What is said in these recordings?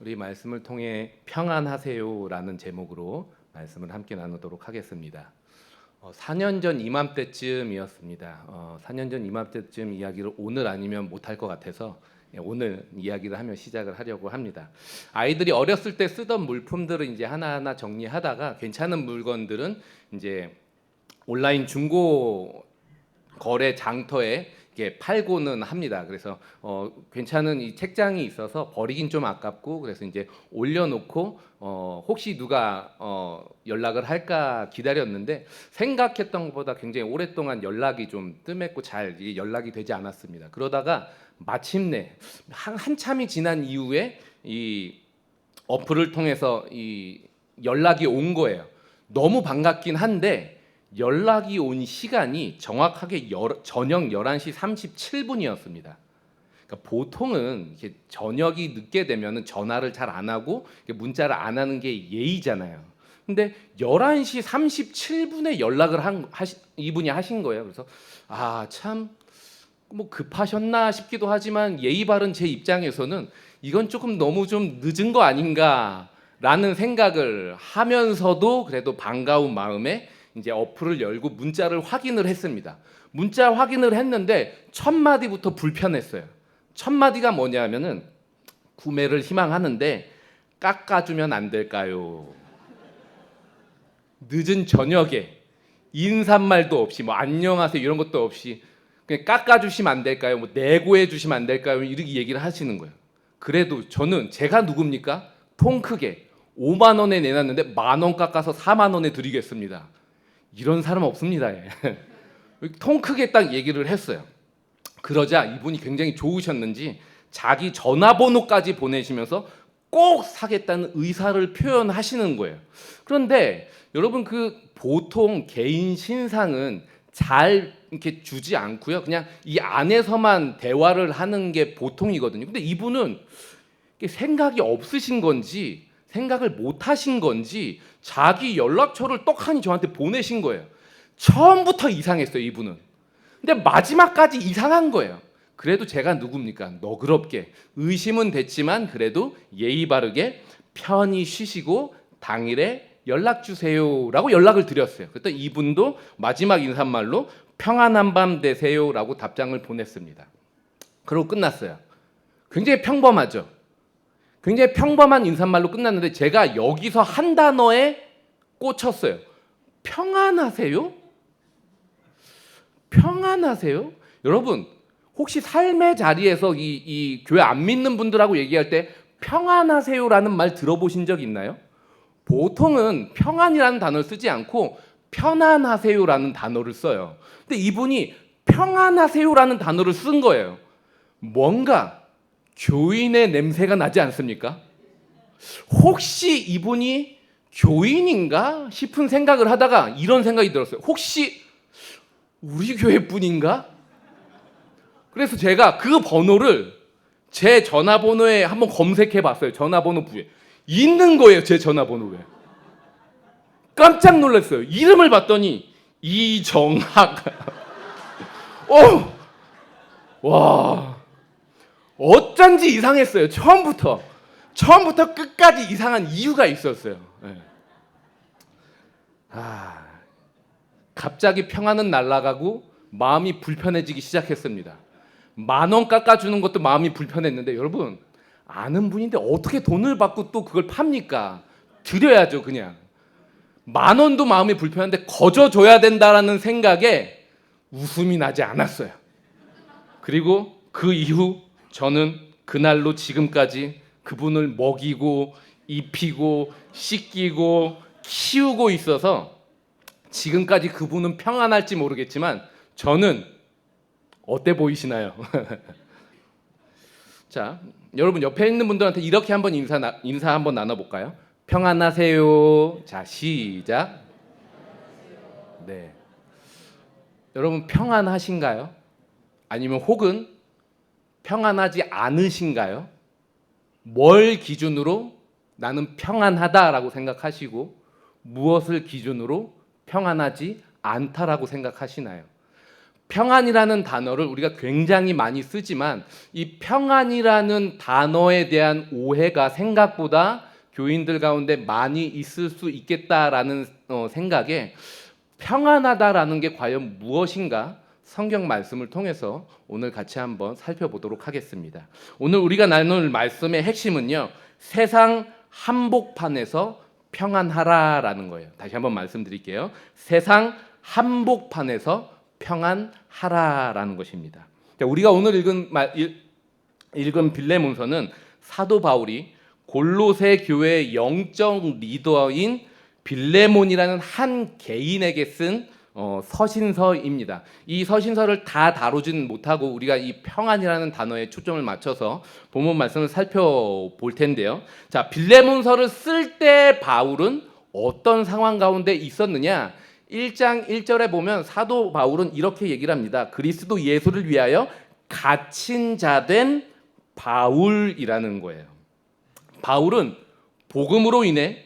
우리 말씀을 통해 평안하세요라는 제목으로 말씀을 함께 나누도록 하겠습니다. 어, 4년 전 이맘때쯤이었습니다. 어, 4년 전 이맘때쯤 이야기를 오늘 아니면 못할 것 같아서 예, 오늘 이야기를 하며 시작을 하려고 합니다. 아이들이 어렸을 때 쓰던 물품들을 이제 하나하나 정리하다가 괜찮은 물건들은 이제 온라인 중고 거래 장터에 이게 팔고는 합니다. 그래서 어, 괜찮은 이 책장이 있어서 버리긴 좀 아깝고 그래서 이제 올려놓고 어, 혹시 누가 어, 연락을 할까 기다렸는데 생각했던 것보다 굉장히 오랫동안 연락이 좀 뜸했고 잘 연락이 되지 않았습니다. 그러다가 마침내 한, 한참이 지난 이후에 이 어플을 통해서 이 연락이 온 거예요. 너무 반갑긴 한데 연락이 온 시간이 정확하게 열, 저녁 11시 37분이었습니다. 그러니까 보통은 저녁이 늦게 되면은 전화를 잘 안 하고 문자를 안 하는 게 예의잖아요. 근데 11시 37분에 연락을 한 하시, 이분이 하신 거예요. 그래서 아, 참 뭐 급하셨나 싶기도 하지만 예의 바른 제 입장에서는 이건 조금 너무 좀 늦은 거 아닌가라는 생각을 하면서도 그래도 반가운 마음에 이제 어플을 열고 문자를 확인을 했습니다. 문자 확인을 했는데 첫 마디부터 불편했어요. 첫 마디가 뭐냐면은 구매를 희망하는데 깎아주면 안 될까요? 늦은 저녁에 인사말도 없이 뭐 안녕하세요 이런 것도 없이 그냥 깎아주시면 안 될까요? 뭐 내고해 주시면 안 될까요? 이렇게 얘기를 하시는 거예요. 그래도 저는 제가 누굽니까? 통 크게 5만 원에 내놨는데 만 원 깎아서 4만 원에 드리겠습니다. 이런 사람 없습니다. 예. 통 크게 딱 얘기를 했어요. 그러자 이분이 굉장히 좋으셨는지 자기 전화번호까지 보내시면서 꼭 사겠다는 의사를 표현하시는 거예요. 그런데 여러분 그 보통 개인 신상은 잘 이렇게 주지 않고요. 그냥 이 안에서만 대화를 하는 게 보통이거든요. 근데 이분은 생각이 없으신 건지 생각을 못 하신 건지 자기 연락처를 떡하니 저한테 보내신 거예요. 처음부터 이상했어요, 이분은. 근데 마지막까지 이상한 거예요. 그래도 제가 누굽니까? 너그럽게 의심은 됐지만 그래도 예의 바르게 편히 쉬시고 당일에 연락 주세요라고 연락을 드렸어요. 그랬더니 이분도 마지막 인사말로 평안한 밤 되세요라고 답장을 보냈습니다. 그러고 끝났어요. 굉장히 평범하죠. 굉장히 평범한 인사말로 끝났는데 제가 여기서 한 단어에 꽂혔어요. 평안하세요? 평안하세요? 여러분 혹시 삶의 자리에서 이, 이 교회 안 믿는 분들하고 얘기할 때 평안하세요라는 말 들어보신 적 있나요? 보통은 평안이라는 단어를 쓰지 않고 편안하세요라는 단어를 써요. 근데 이분이 평안하세요라는 단어를 쓴 거예요. 뭔가 교인의 냄새가 나지 않습니까? 혹시 이분이 교인인가 싶은 생각을 하다가 이런 생각이 들었어요. 혹시 우리 교회 분인가? 그래서 제가 그 번호를 제 전화번호에 한번 검색해 봤어요. 전화번호 부에. 있는 거예요, 제 전화번호에. 깜짝 놀랐어요. 이름을 봤더니 이정학. 어, 와, 어쩐지 이상했어요. 처음부터 처음부터 끝까지 이상한 이유가 있었어요. 예. 아, 갑자기 평화는 날아가고 마음이 불편해지기 시작했습니다. 만 원 깎아주는 것도 마음이 불편했는데 여러분 아는 분인데 어떻게 돈을 받고 또 그걸 팝니까? 드려야죠 그냥. 만 원도 마음이 불편한데 거저 줘야 된다라는 생각에 웃음이 나지 않았어요. 그리고 그 이후 저는 그날로 지금까지 그분을 먹이고 입히고 씻기고 키우고 있어서 지금까지 그분은 평안할지 모르겠지만 저는 어때 보이시나요? 자, 여러분 옆에 있는 분들한테 이렇게 한번 인사 나, 인사 한번 나눠 볼까요? 평안하세요. 자, 시작. 네. 여러분 평안하신가요? 아니면 혹은 평안하지 않으신가요? 뭘 기준으로 나는 평안하다라고 생각하시고 무엇을 기준으로 평안하지 않다라고 생각하시나요? 평안이라는 단어를 우리가 굉장히 많이 쓰지만 이 평안이라는 단어에 대한 오해가 생각보다 교인들 가운데 많이 있을 수 있겠다라는 어, 생각에 평안하다라는 게 과연 무엇인가 성경 말씀을 통해서 오늘 같이 한번 살펴보도록 하겠습니다. 오늘 우리가 나눌 말씀의 핵심은요. 세상 한복판에서 평안하라라는 거예요. 다시 한번 말씀드릴게요. 세상 한복판에서 평안하라라는 것입니다. 자, 우리가 오늘 읽은 읽은 빌레몬서는 사도 바울이 골로새 교회의 영적 리더인 빌레몬이라는 한 개인에게 쓴 어, 서신서입니다. 이 서신서를 다 다루진 못하고 우리가 이 평안이라는 단어에 초점을 맞춰서 본문 말씀을 살펴볼 텐데요. 자, 빌레몬서를 쓸 때 바울은 어떤 상황 가운데 있었느냐? 1장 1절에 보면 사도 바울은 이렇게 얘기를 합니다. 그리스도 예수를 위하여 갇힌 자 된 바울이라는 거예요. 바울은 복음으로 인해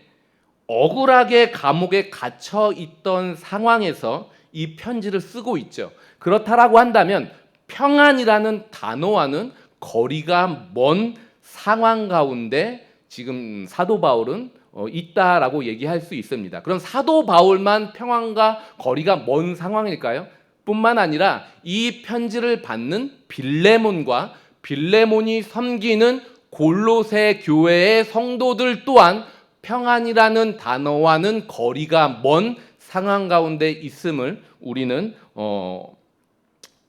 억울하게 감옥에 갇혀 있던 상황에서 이 편지를 쓰고 있죠. 그렇다라고 한다면 평안이라는 단어와는 거리가 먼 상황 가운데 지금 사도 바울은 어, 있다라고 얘기할 수 있습니다. 그럼 사도 바울만 평안과 거리가 먼 상황일까요? 뿐만 아니라 이 편지를 받는 빌레몬과 빌레몬이 섬기는 골로새 교회의 성도들 또한 평안이라는 단어와는 거리가 먼 상황 가운데 있음을 우리는 어,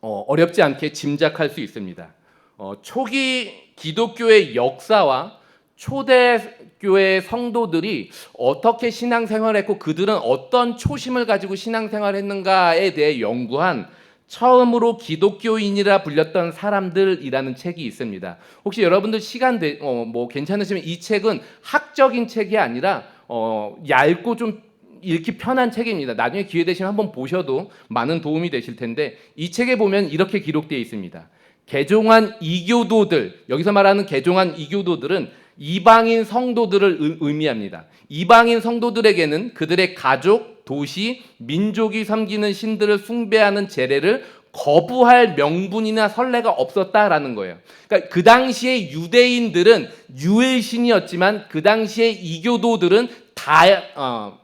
어, 어 렵지 않게 짐작할 수 있습니다. 어, 초기 기독교의 역사와 초대교회 성도들이 어떻게 신앙생활했고 그들은 어떤 초심을 가지고 신앙생활했는가에 대해 연구한 처음으로 기독교인이라 불렸던 사람들이라는 책이 있습니다. 혹시 여러분들 시간 되, 어, 뭐 괜찮으시면 이 책은 학적인 책이 아니라 어, 얇고 좀 읽기 편한 책입니다. 나중에 기회 되시면 한번 보셔도 많은 도움이 되실 텐데 이 책에 보면 이렇게 기록되어 있습니다. 개종한 이교도들 여기서 말하는 개종한 이교도들은 이방인 성도들을 의미합니다. 이방인 성도들에게는 그들의 가족, 도시, 민족이 섬기는 신들을 숭배하는 제례를 거부할 명분이나 선례가 없었다라는 거예요. 그러니까 그 당시에 유대인들은 유일신이었지만 그 당시에 이교도들은 다 어,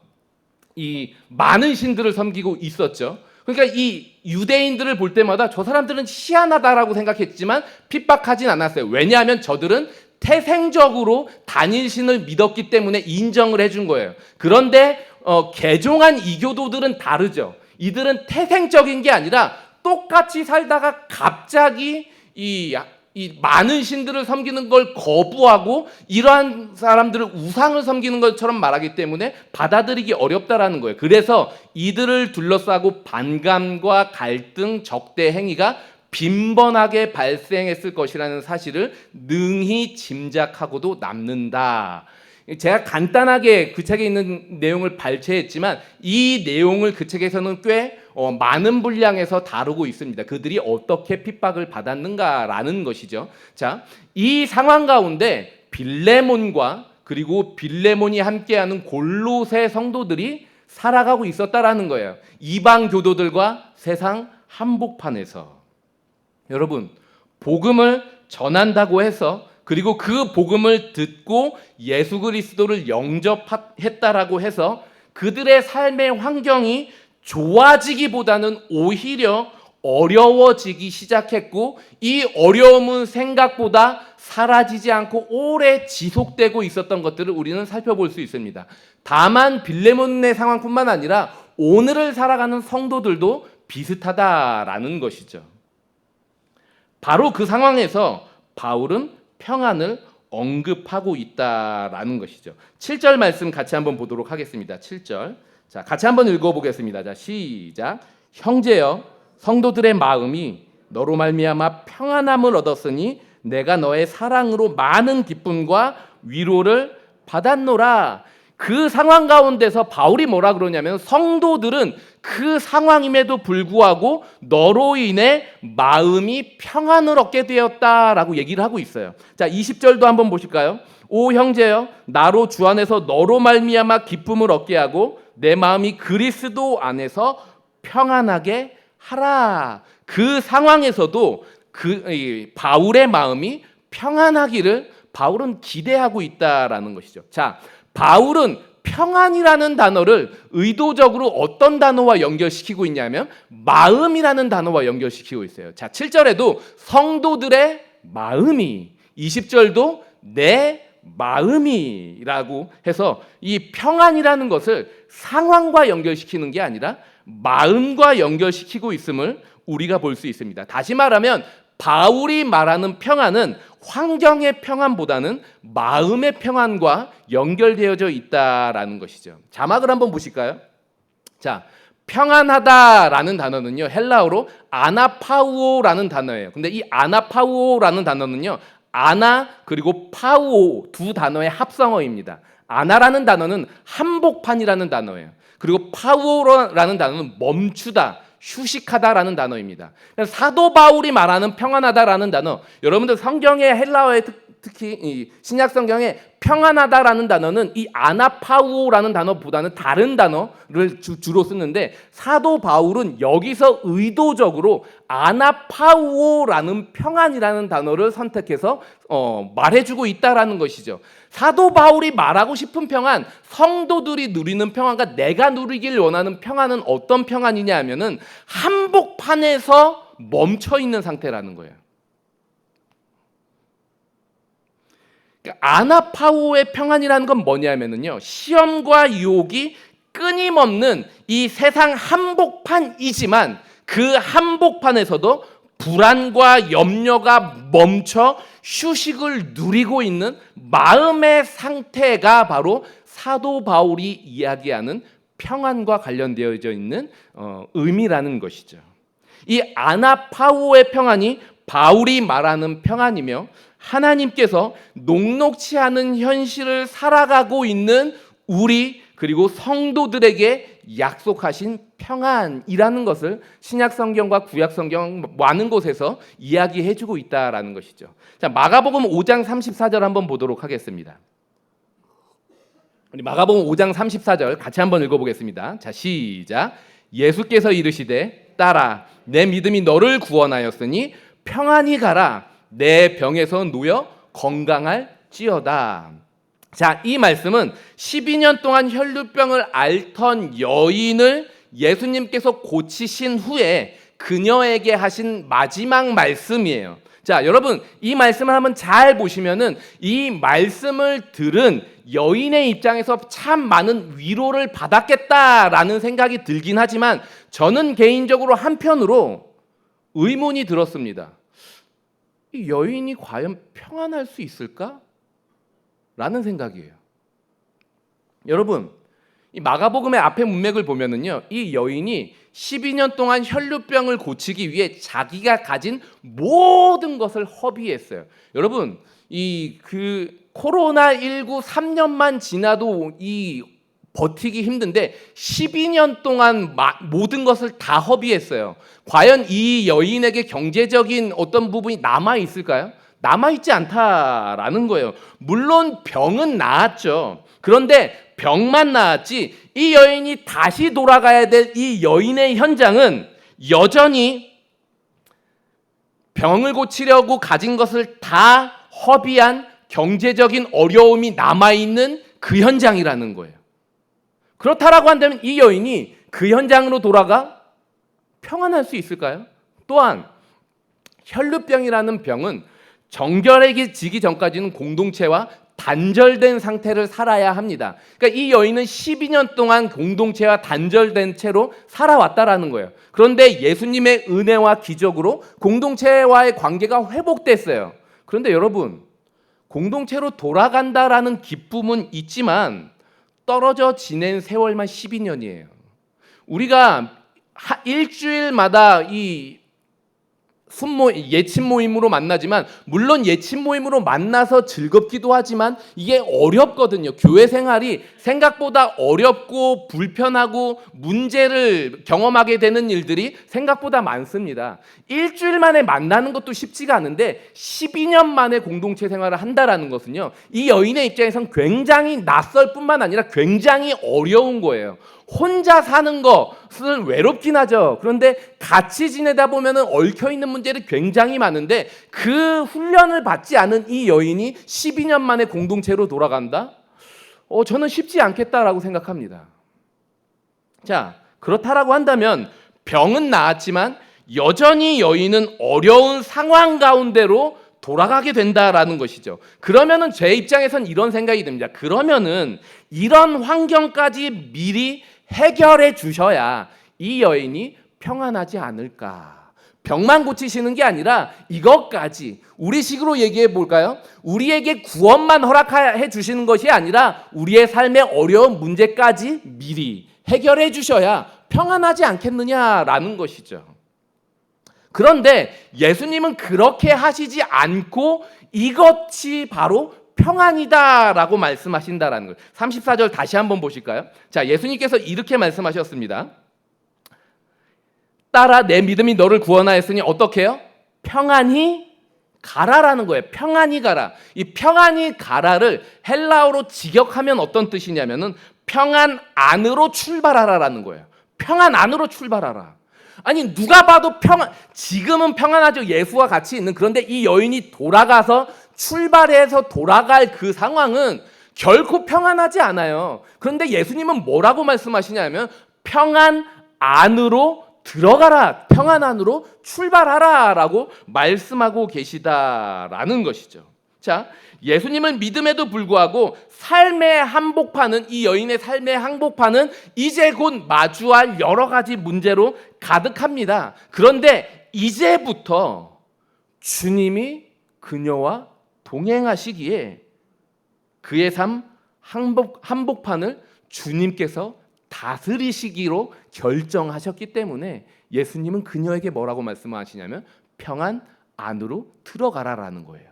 이 많은 신들을 섬기고 있었죠. 그러니까 이 유대인들을 볼 때마다 저 사람들은 희한하다라고 생각했지만 핍박하진 않았어요. 왜냐하면 저들은 태생적으로 단일 신을 믿었기 때문에 인정을 해준 거예요. 그런데 어, 개종한 이교도들은 다르죠. 이들은 태생적인 게 아니라 똑같이 살다가 갑자기 이, 이 많은 신들을 섬기는 걸 거부하고 이러한 사람들을 우상을 섬기는 것처럼 말하기 때문에 받아들이기 어렵다라는 거예요. 그래서 이들을 둘러싸고 반감과 갈등, 적대 행위가 빈번하게 발생했을 것이라는 사실을 능히 짐작하고도 남는다. 제가 간단하게 그 책에 있는 내용을 발췌했지만 이 내용을 그 책에서는 꽤 어, 많은 분량에서 다루고 있습니다. 그들이 어떻게 핍박을 받았는가라는 것이죠. 자, 이 상황 가운데 빌레몬과 그리고 빌레몬이 함께하는 골로새 성도들이 살아가고 있었다라는 거예요. 이방 교도들과 세상 한복판에서. 여러분, 복음을 전한다고 해서 그리고 그 복음을 듣고 예수 그리스도를 영접했다라고 해서 그들의 삶의 환경이 좋아지기보다는 오히려 어려워지기 시작했고 이 어려움은 생각보다 사라지지 않고 오래 지속되고 있었던 것들을 우리는 살펴볼 수 있습니다. 다만 빌레몬의 상황뿐만 아니라 오늘을 살아가는 성도들도 비슷하다라는 것이죠. 바로 그 상황에서 바울은 평안을 언급하고 있다라는 것이죠. 7절 말씀 같이 한번 보도록 하겠습니다. 7절. 자, 같이 한번 읽어 보겠습니다. 자, 시작. 형제여 성도들의 마음이 너로 말미암아 평안함을 얻었으니 내가 너의 사랑으로 많은 기쁨과 위로를 받았노라. 그 상황 가운데서 바울이 뭐라 그러냐면 성도들은 그 상황임에도 불구하고 너로 인해 마음이 평안을 얻게 되었다라고 얘기를 하고 있어요. 자, 20절도 한번 보실까요? 오 형제여 나로 주 안에서 너로 말미암아 기쁨을 얻게 하고 내 마음이 그리스도 안에서 평안하게 하라. 그 상황에서도 그 이, 바울의 마음이 평안하기를 바울은 기대하고 있다라는 것이죠. 자, 바울은 평안이라는 단어를 의도적으로 어떤 단어와 연결시키고 있냐면 마음이라는 단어와 연결시키고 있어요. 자, 7절에도 성도들의 마음이 20절도 내 마음이라고 해서 이 평안이라는 것을 상황과 연결시키는 게 아니라 마음과 연결시키고 있음을 우리가 볼 수 있습니다. 다시 말하면 바울이 말하는 평안은 환경의 평안보다는 마음의 평안과 연결되어져 있다라는 것이죠. 자막을 한번 보실까요? 자, 평안하다라는 단어는요 헬라어로 아나파우오라는 단어예요. 근데 이 아나파우오라는 단어는요 아나 그리고 파우오 두 단어의 합성어입니다. 아나라는 단어는 한복판이라는 단어예요. 그리고 파우오라는 단어는 멈추다, 휴식하다라는 단어입니다. 사도 바울이 말하는 평안하다라는 단어, 여러분들 성경의 헬라어의 특, 특히 이 신약 성경에 평안하다라는 단어는 이 아나파우라는 단어보다는 다른 단어를 주, 주로 쓰는데 사도 바울은 여기서 의도적으로 아나파우라는 평안이라는 단어를 선택해서 어, 말해주고 있다라는 것이죠. 사도 바울이 말하고 싶은 평안, 성도들이 누리는 평안과 내가 누리길 원하는 평안은 어떤 평안이냐 하면은 한복판에서 멈춰 있는 상태라는 거예요. 그러니까 아나파오의 평안이라는 건 뭐냐면은요 시험과 유혹이 끊임없는 이 세상 한복판이지만 그 한복판에서도 불안과 염려가 멈춰 휴식을 누리고 있는 마음의 상태가 바로 사도 바울이 이야기하는 평안과 관련되어져 있는 어, 의미라는 것이죠. 이 아나파오의 평안이 바울이 말하는 평안이며 하나님께서 녹록치 않은 현실을 살아가고 있는 우리 그리고 성도들에게 약속하신 평안이라는 것을 신약 성경과 구약 성경 많은 곳에서 이야기해 주고 있다라는 것이죠. 자, 마가복음 5장 34절 한번 보도록 하겠습니다. 우리 마가복음 5장 34절 같이 한번 읽어 보겠습니다. 자, 시작. 예수께서 이르시되 따라 내 믿음이 너를 구원하였으니 평안히 가라 내 병에서 놓여 건강할지어다. 자, 이 말씀은 12년 동안 혈루병을 앓던 여인을 예수님께서 고치신 후에 그녀에게 하신 마지막 말씀이에요. 자, 여러분, 이 말씀을 한번 잘 보시면은 이 말씀을 들은 여인의 입장에서 참 많은 위로를 받았겠다라는 생각이 들긴 하지만 저는 개인적으로 한편으로 의문이 들었습니다. 이 여인이 과연 평안할 수 있을까? 라는 생각이에요. 여러분, 이 마가복음의 앞에 문맥을 보면은요, 이 여인이 12년 동안 혈루병을 고치기 위해 자기가 가진 모든 것을 허비했어요. 여러분, 이 그 코로나 19 3년만 지나도 이 버티기 힘든데 12년 동안 마, 모든 것을 다 허비했어요. 과연 이 여인에게 경제적인 어떤 부분이 남아 있을까요? 남아 있지 않다라는 거예요. 물론 병은 나았죠. 그런데 병만 나았지 이 여인이 다시 돌아가야 될 이 여인의 현장은 여전히 병을 고치려고 가진 것을 다 허비한 경제적인 어려움이 남아 있는 그 현장이라는 거예요. 그렇다라고 한다면 이 여인이 그 현장으로 돌아가 평안할 수 있을까요? 또한 혈루병이라는 병은 정결해지기 전까지는 공동체와 단절된 상태를 살아야 합니다. 그러니까 이 여인은 12년 동안 공동체와 단절된 채로 살아왔다라는 거예요. 그런데 예수님의 은혜와 기적으로 공동체와의 관계가 회복됐어요. 그런데 여러분, 공동체로 돌아간다라는 기쁨은 있지만 떨어져 지낸 세월만 12년이에요. 우리가 일주일마다 이 순모 예친 모임으로 만나지만 물론 예친 모임으로 만나서 즐겁기도 하지만 이게 어렵거든요. 교회 생활이 생각보다 어렵고 불편하고 문제를 경험하게 되는 일들이 생각보다 많습니다. 일주일 만에 만나는 것도 쉽지가 않은데 12년 만에 공동체 생활을 한다라는 것은요. 이 여인의 입장에선 굉장히 낯설 뿐만 아니라 굉장히 어려운 거예요. 혼자 사는 것은 외롭긴 하죠. 그런데 같이 지내다 보면은 얽혀 있는 문제들이 굉장히 많은데 그 훈련을 받지 않은 이 여인이 12년 만에 공동체로 돌아간다? 어, 저는 쉽지 않겠다라고 생각합니다. 자, 그렇다라고 한다면 병은 나았지만 여전히 여인은 어려운 상황 가운데로 돌아가게 된다라는 것이죠. 그러면은 제 입장에선 이런 생각이 듭니다. 그러면은 이런 환경까지 미리 해결해 주셔야 이 여인이 평안하지 않을까. 병만 고치시는 게 아니라 이것까지 우리 식으로 얘기해 볼까요? 우리에게 구원만 허락해 주시는 것이 아니라 우리의 삶의 어려운 문제까지 미리 해결해 주셔야 평안하지 않겠느냐라는 것이죠. 그런데 예수님은 그렇게 하시지 않고 이것이 바로 평안이다 라고 말씀하신다라는 거예요. 34절 다시 한번 보실까요? 자, 예수님께서 이렇게 말씀하셨습니다. 따라 내 믿음이 너를 구원하였으니 어떻게 해요? 평안히 가라라는 거예요. 평안히 가라. 이 평안히 가라를 헬라어로 직역하면 어떤 뜻이냐면은 평안 안으로 출발하라라는 거예요. 평안 안으로 출발하라. 아니 누가 봐도 평안 지금은 평안하죠. 예수와 같이 있는 그런데 이 여인이 돌아가서 출발해서 돌아갈 그 상황은 결코 평안하지 않아요. 그런데 예수님은 뭐라고 말씀하시냐면 평안 안으로 들어가라. 평안 안으로 출발하라라고 말씀하고 계시다라는 것이죠. 자, 예수님은 믿음에도 불구하고 삶의 한복판은 이 여인의 삶의 한복판은 이제 곧 마주할 여러 가지 문제로 가득합니다. 그런데 이제부터 주님이 그녀와 동행하시기에 그의 삶 한복, 한복판을 주님께서 다스리시기로 결정하셨기 때문에 예수님은 그녀에게 뭐라고 말씀하시냐면 평안 안으로 들어가라라는 거예요.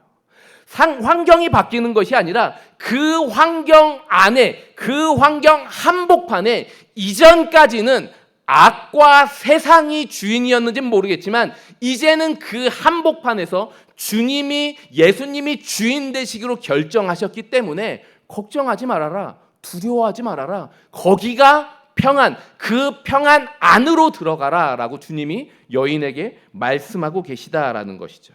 상, 환경이 바뀌는 것이 아니라 그 환경 안에 그 환경 한복판에 이전까지는 악과 세상이 주인이었는지는 모르겠지만 이제는 그 한복판에서 주님이 예수님이 주인 되시기로 결정하셨기 때문에 걱정하지 말아라. 두려워하지 말아라. 거기가 평안, 그 평안 안으로 들어가라 라고 주님이 여인에게 말씀하고 계시다라는 것이죠.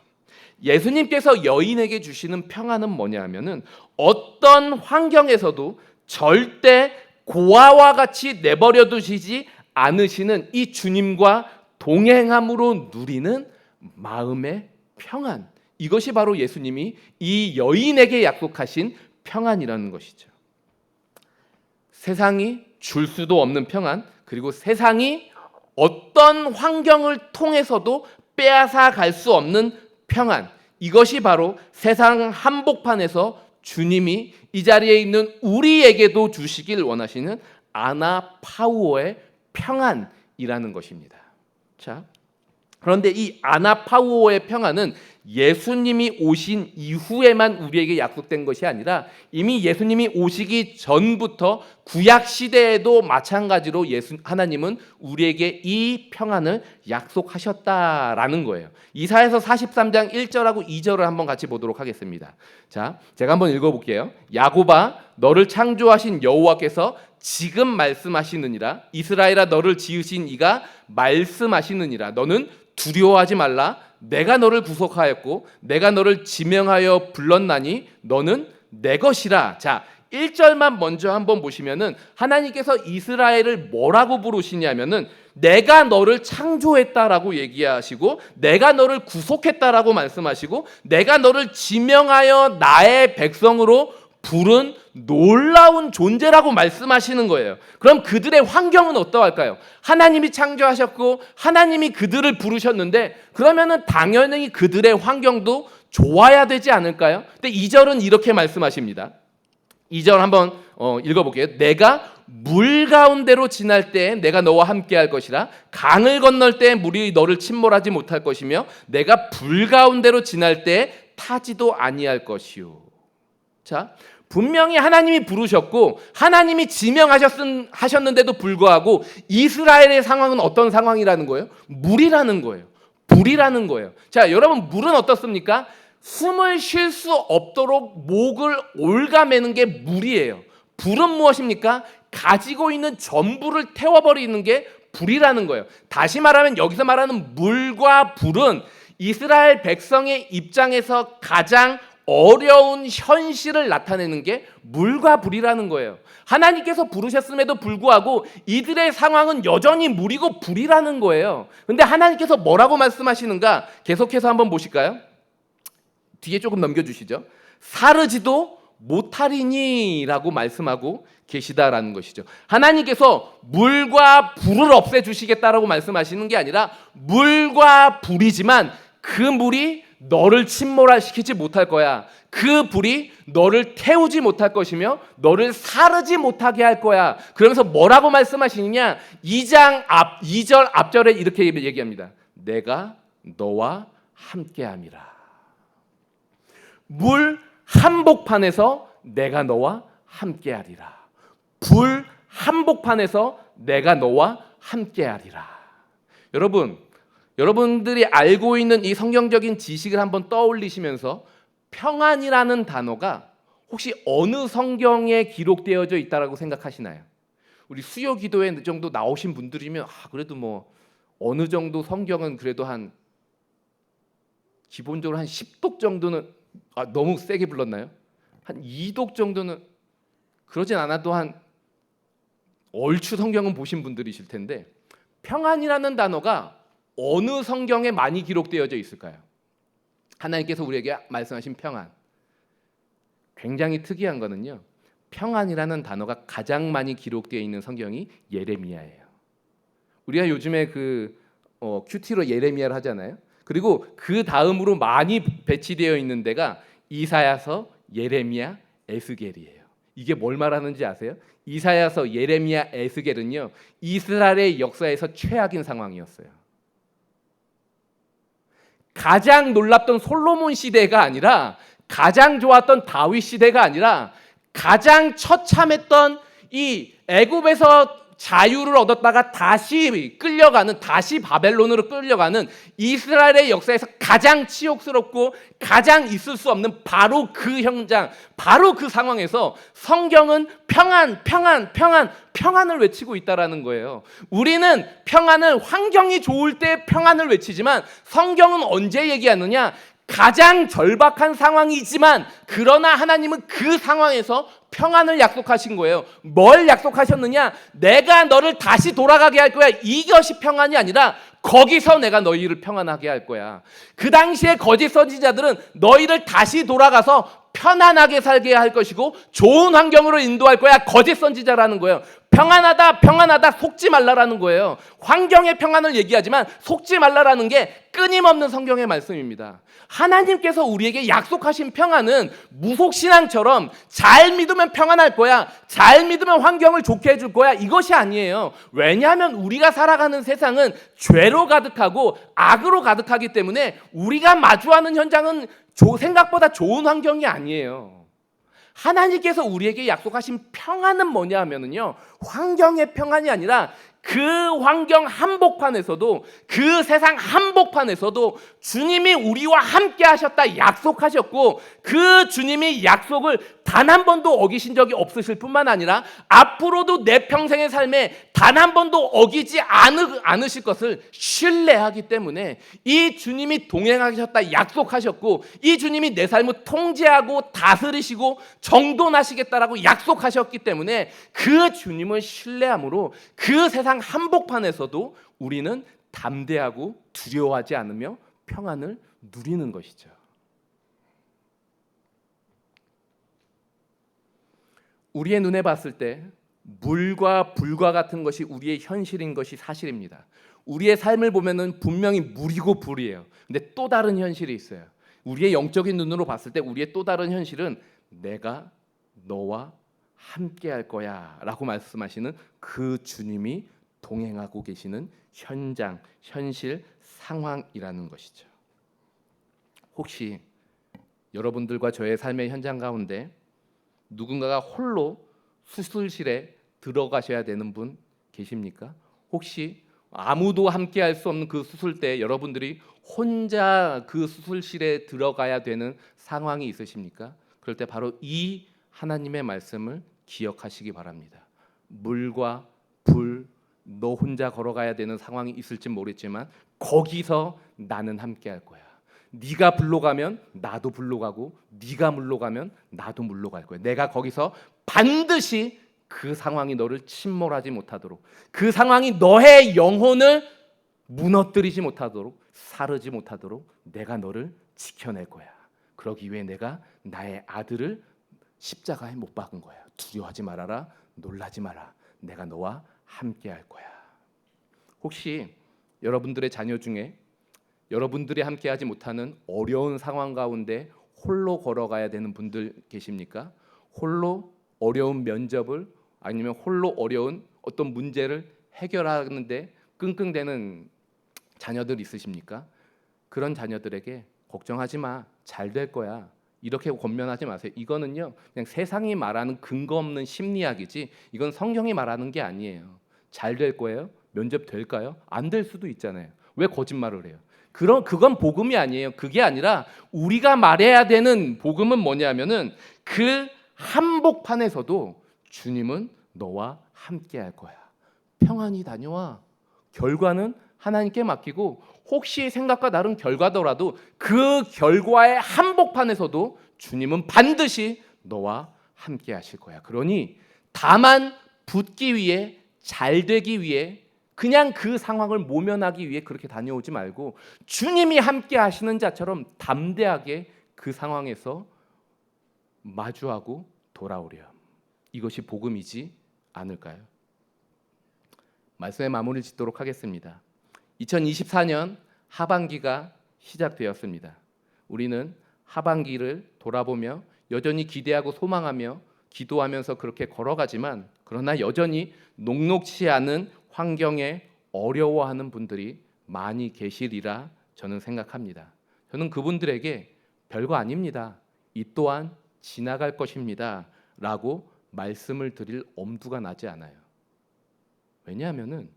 예수님께서 여인에게 주시는 평안은 뭐냐면은 어떤 환경에서도 절대 고아와 같이 내버려 두시지 않으시는 이 주님과 동행함으로 누리는 마음의 평안. 이것이 바로 예수님이 이 여인에게 약속하신 평안이라는 것이죠. 세상이 줄 수도 없는 평안, 그리고 세상이 어떤 환경을 통해서도 빼앗아 갈 수 없는 평안. 이것이 바로 세상 한복판에서 주님이 이 자리에 있는 우리에게도 주시길 원하시는 아나파우어의 평안이라는 것입니다. 자, 그런데 이 아나파우어의 평안은 예수님이 오신 이후에만 우리에게 약속된 것이 아니라 이미 예수님이 오시기 전부터 구약 시대에도 마찬가지로 예수 하나님은 우리에게 이 평안을 약속하셨다라는 거예요. 이사에서 43장 1절하고 2절을 한번 같이 보도록 하겠습니다. 자, 제가 한번 읽어 볼게요. 야고바 너를 창조하신 여호와께서 지금 말씀하시느니라 이스라엘아 너를 지으신 이가 말씀하시느니라 너는 두려워하지 말라 내가 너를 구속하였고 내가 너를 지명하여 불렀나니 너는 내 것이라. 자, 1절만 먼저 한번 보시면은 하나님께서 이스라엘을 뭐라고 부르시냐면은 내가 너를 창조했다라고 얘기하시고 내가 너를 구속했다라고 말씀하시고 내가 너를 지명하여 나의 백성으로 부른 놀라운 존재라고 말씀하시는 거예요. 그럼 그들의 환경은 어떠할까요? 하나님이 창조하셨고 하나님이 그들을 부르셨는데 그러면은 당연히 그들의 환경도 좋아야 되지 않을까요? 근데 2절은 이렇게 말씀하십니다. 2절 한번 어, 읽어볼게요. 내가 물 가운데로 지날 때 내가 너와 함께 할 것이라 강을 건널 때 물이 너를 침몰하지 못할 것이며 내가 불 가운데로 지날 때 타지도 아니할 것이요. 자, 분명히 하나님이 부르셨고 하나님이 지명하셨는데도 불구하고 이스라엘의 상황은 어떤 상황이라는 거예요? 물이라는 거예요. 불이라는 거예요. 자, 여러분 물은 어떻습니까? 숨을 쉴 수 없도록 목을 올가매는 게 물이에요. 불은 무엇입니까? 가지고 있는 전부를 태워버리는 게 불이라는 거예요. 다시 말하면 여기서 말하는 물과 불은 이스라엘 백성의 입장에서 가장 어려운 현실을 나타내는 게 물과 불이라는 거예요. 하나님께서 부르셨음에도 불구하고 이들의 상황은 여전히 물이고 불이라는 거예요. 근데 하나님께서 뭐라고 말씀하시는가? 계속해서 한번 보실까요? 뒤에 조금 넘겨주시죠. 사르지도 못하리니라고 말씀하고 계시다라는 것이죠. 하나님께서 물과 불을 없애 주시겠다라고 말씀하시는 게 아니라 물과 불이지만 그 물이 너를 침몰시키지 못할 거야. 그 불이 너를 태우지 못할 것이며 너를 사르지 못하게 할 거야. 그러면서 뭐라고 말씀하시느냐? 2장 앞 2절 앞절에 이렇게 얘기합니다. 내가 너와 함께함이라. 물 한복판에서 내가 너와 함께하리라. 불 한복판에서 내가 너와 함께하리라. 여러분, 여러분들이 알고 있는 이 성경적인 지식을 한번 떠올리시면서 평안이라는 단어가 혹시 어느 성경에 기록되어져 있다라고 생각하시나요? 우리 수요 기도회 정도 나오신 분들이면 아 그래도 뭐 어느 정도 성경은 그래도 한 기본적으로 한 10독 정도는 아 너무 세게 불렀나요? 한 2독 정도는 그러진 않아도 한 얼추 성경은 보신 분들이실 텐데 평안이라는 단어가 어느 성경에 많이 기록되어져 있을까요? 하나님께서 우리에게 말씀하신 평안. 굉장히 특이한 거는요. 평안이라는 단어가 가장 많이 기록되어 있는 성경이 예레미야예요. 우리가 요즘에 그 어, 큐티로 예레미야를 하잖아요. 그리고 그 다음으로 많이 배치되어 있는 데가 이사야서, 예레미야, 에스겔이에요. 이게 뭘 말하는지 아세요? 이사야서, 예레미야, 에스겔은요. 이스라엘의 역사에서 최악인 상황이었어요. 가장 놀랍던 솔로몬 시대가 아니라 가장 좋았던 다윗 시대가 아니라 가장 처참했던 이 애굽에서 자유를 얻었다가 다시 끌려가는 다시 바벨론으로 끌려가는 이스라엘의 역사에서 가장 치욕스럽고 가장 있을 수 없는 바로 그 현장, 바로 그 상황에서 성경은 평안, 평안, 평안, 평안을 외치고 있다라는 거예요. 우리는 평안을 환경이 좋을 때 평안을 외치지만 성경은 언제 얘기하느냐? 가장 절박한 상황이지만 그러나 하나님은 그 상황에서 평안을 약속하신 거예요. 뭘 약속하셨느냐? 내가 너를 다시 돌아가게 할 거야. 이것이 평안이 아니라 거기서 내가 너희를 평안하게 할 거야. 그 당시에 거짓 선지자들은 너희를 다시 돌아가서 편안하게 살게 할 것이고 좋은 환경으로 인도할 거야. 거짓 선지자라는 거예요. 평안하다, 평안하다, 속지 말라라는 거예요. 환경의 평안을 얘기하지만 속지 말라라는 게 끊임없는 성경의 말씀입니다. 하나님께서 우리에게 약속하신 평안은 무속신앙처럼 잘 믿으면 평안할 거야. 잘 믿으면 환경을 좋게 해줄 거야. 이것이 아니에요. 왜냐하면 우리가 살아가는 세상은 죄로 가득하고 악으로 가득하기 때문에 우리가 마주하는 현장은 생각보다 좋은 환경이 아니에요. 하나님께서 우리에게 약속하신 평안은 뭐냐 하면은요, 환경의 평안이 아니라 그 환경 한복판에서도 그 세상 한복판에서도 주님이 우리와 함께 하셨다 약속하셨고 그 주님이 약속을 단 한 번도 어기신 적이 없으실 뿐만 아니라 앞으로도 내 평생의 삶에 단 한 번도 어기지 않으, 않으실 것을 신뢰하기 때문에 이 주님이 동행하셨다 약속하셨고 이 주님이 내 삶을 통제하고 다스리시고 정돈하시겠다라고 약속하셨기 때문에 그 주님을 신뢰함으로 그 세상 한복판에서도 우리는 담대하고 두려워하지 않으며 평안을 누리는 것이죠. 우리의 눈에 봤을 때 물과 불과 같은 것이 우리의 현실인 것이 사실입니다. 우리의 삶을 보면은 분명히 물이고 불이에요. 근데 또 다른 현실이 있어요. 우리의 영적인 눈으로 봤을 때 우리의 또 다른 현실은 내가 너와 함께 할 거야라고 말씀하시는 그 주님이 동행하고 계시는 현장, 현실, 상황이라는 것이죠. 혹시 여러분들과 저의 삶의 현장 가운데 누군가가 홀로 수술실에 들어가셔야 되는 분 계십니까? 혹시 아무도 함께 할 수 없는 그 수술 때 여러분들이 혼자 그 수술실에 들어가야 되는 상황이 있으십니까? 그럴 때 바로 이 하나님의 말씀을 기억하시기 바랍니다. 물과 불, 너 혼자 걸어가야 되는 상황이 있을지 모르겠지만 거기서 나는 함께 할 거야. 네가 불로 가면 나도 불로 가고 네가 물로 가면 나도 물로 갈 거야. 내가 거기서 반드시 그 상황이 너를 침몰하지 못하도록 그 상황이 너의 영혼을 무너뜨리지 못하도록 사르지 못하도록 내가 너를 지켜낼 거야. 그러기 위해 내가 나의 아들을 십자가에 못 박은 거야. 두려워하지 말아라. 놀라지 마라. 내가 너와 함께 할 거야. 혹시 여러분들의 자녀 중에 여러분들이 함께 하지 못하는 어려운 상황 가운데 홀로 걸어가야 되는 분들 계십니까? 홀로 어려운 면접을 아니면 홀로 어려운 어떤 문제를 해결하는데 끙끙대는 자녀들 있으십니까? 그런 자녀들에게 걱정하지 마. 잘 될 거야. 이렇게 권면하지 마세요. 이거는요. 그냥 세상이 말하는 근거 없는 심리학이지 이건 성경이 말하는 게 아니에요. 잘 될 거예요? 면접 될까요? 안 될 수도 있잖아요. 왜 거짓말을 해요? 그런 그건 복음이 아니에요. 그게 아니라 우리가 말해야 되는 복음은 뭐냐면은 그 한복판에서도 주님은 너와 함께 할 거야. 평안히 다녀와. 결과는 하나님께 맡기고 혹시 생각과 다른 결과더라도 그 결과의 한복판에서도 주님은 반드시 너와 함께 하실 거야. 그러니 다만 붙기 위해 잘 되기 위해 그냥 그 상황을 모면하기 위해 그렇게 다녀오지 말고 주님이 함께 하시는 자처럼 담대하게 그 상황에서 마주하고 돌아오렴. 이것이 복음이지 않을까요? 말씀의 마무리를 짓도록 하겠습니다. 2024년 하반기가 시작되었습니다. 우리는 하반기를 돌아보며 여전히 기대하고 소망하며 기도하면서 그렇게 걸어가지만 그러나 여전히 녹록치 않은 환경에 어려워하는 분들이 많이 계시리라 저는 생각합니다. 저는 그분들에게 별거 아닙니다. 이 또한 지나갈 것입니다. 라고 말씀을 드릴 엄두가 나지 않아요. 왜냐하면은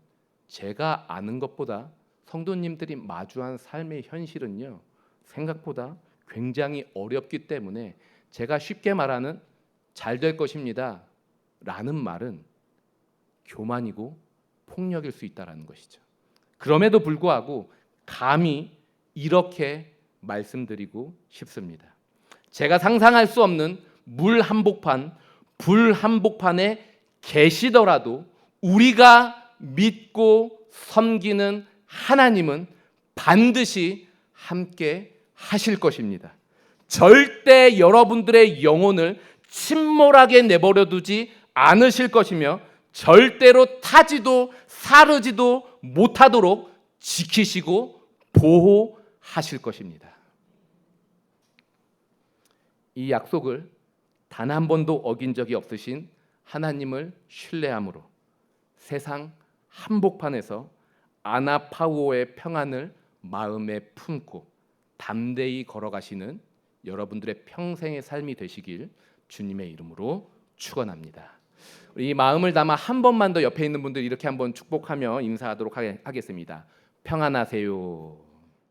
제가 아는 것보다 성도님들이 마주한 삶의 현실은요 생각보다 굉장히 어렵기 때문에 제가 쉽게 말하는 잘 될 것입니다 라는 말은 교만이고 폭력일 수 있다라는 것이죠. 그럼에도 불구하고 감히 이렇게 말씀드리고 싶습니다. 제가 상상할 수 없는 물 한복판, 불 한복판에 계시더라도 우리가 믿고 섬기는 하나님은 반드시 함께 하실 것입니다. 절대 여러분들의 영혼을 침몰하게 내버려 두지 않으실 것이며 절대로 타지도 사르지도 못하도록 지키시고 보호하실 것입니다. 이 약속을 단 한 번도 어긴 적이 없으신 하나님을 신뢰함으로 세상 한복판에서 아나파우어의 평안을 마음에 품고 담대히 걸어가시는 여러분들의 평생의 삶이 되시길 주님의 이름으로 축원합니다. 이 마음을 담아 한 번만 더 옆에 있는 분들 이렇게 한번 축복하며 인사하도록 하겠습니다. 평안하세요.